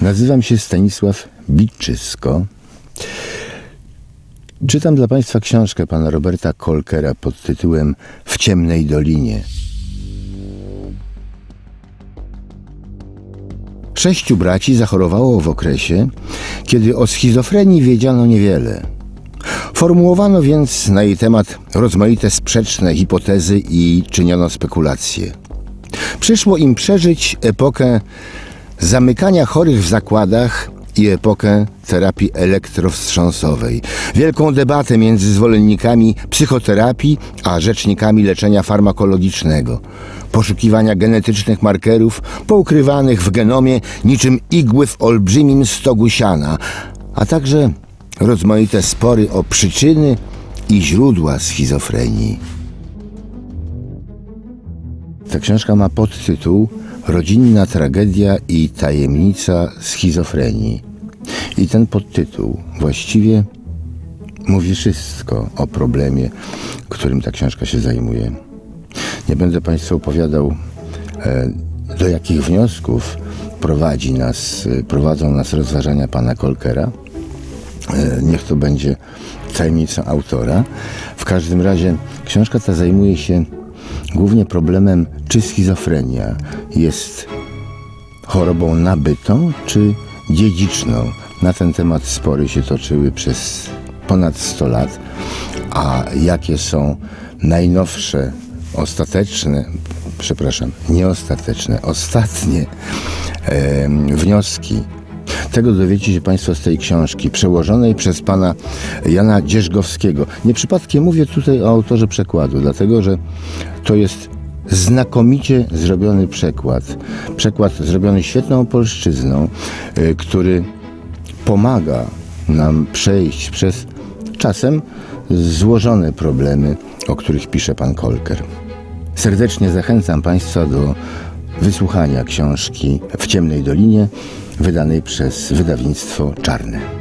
Nazywam się Stanisław Bitczysko. Czytam dla Państwa książkę pana Roberta Kolkera pod tytułem W ciemnej dolinie. Sześciu braci zachorowało w okresie, kiedy o schizofrenii wiedziano niewiele. Formułowano więc na jej temat rozmaite sprzeczne hipotezy i czyniono spekulacje. Przyszło im przeżyć epokę zamykania chorych w zakładach i epokę terapii elektrowstrząsowej. Wielką debatę między zwolennikami psychoterapii a rzecznikami leczenia farmakologicznego. Poszukiwania genetycznych markerów poukrywanych w genomie niczym igły w olbrzymim stogu siana, a także rozmaite spory o przyczyny i źródła schizofrenii. Ta książka ma podtytuł Rodzinna tragedia i tajemnica schizofrenii. I ten podtytuł właściwie mówi wszystko o problemie, którym ta książka się zajmuje. Nie będę Państwu opowiadał, e, do jakich wniosków prowadzi nas, e, prowadzą nas rozważania pana Kolkera. E, Niech to będzie tajemnicą autora. W każdym razie książka ta zajmuje się głównie problemem, czy schizofrenia jest chorobą nabytą, czy dziedziczną. Na ten temat spory się toczyły przez ponad 100 lat. A jakie są najnowsze, ostateczne, przepraszam, nieostateczne, ostatnie em, wnioski tego dowiecie się Państwo z tej książki, przełożonej przez pana Jana Dzierzgowskiego. Nie przypadkiem mówię tutaj o autorze przekładu, dlatego że to jest znakomicie zrobiony przekład. Przekład zrobiony świetną polszczyzną, y, który pomaga nam przejść przez czasem złożone problemy, o których pisze pan Kolker. Serdecznie zachęcam Państwa do wysłuchania książki W ciemnej dolinie, wydanej przez wydawnictwo Czarne.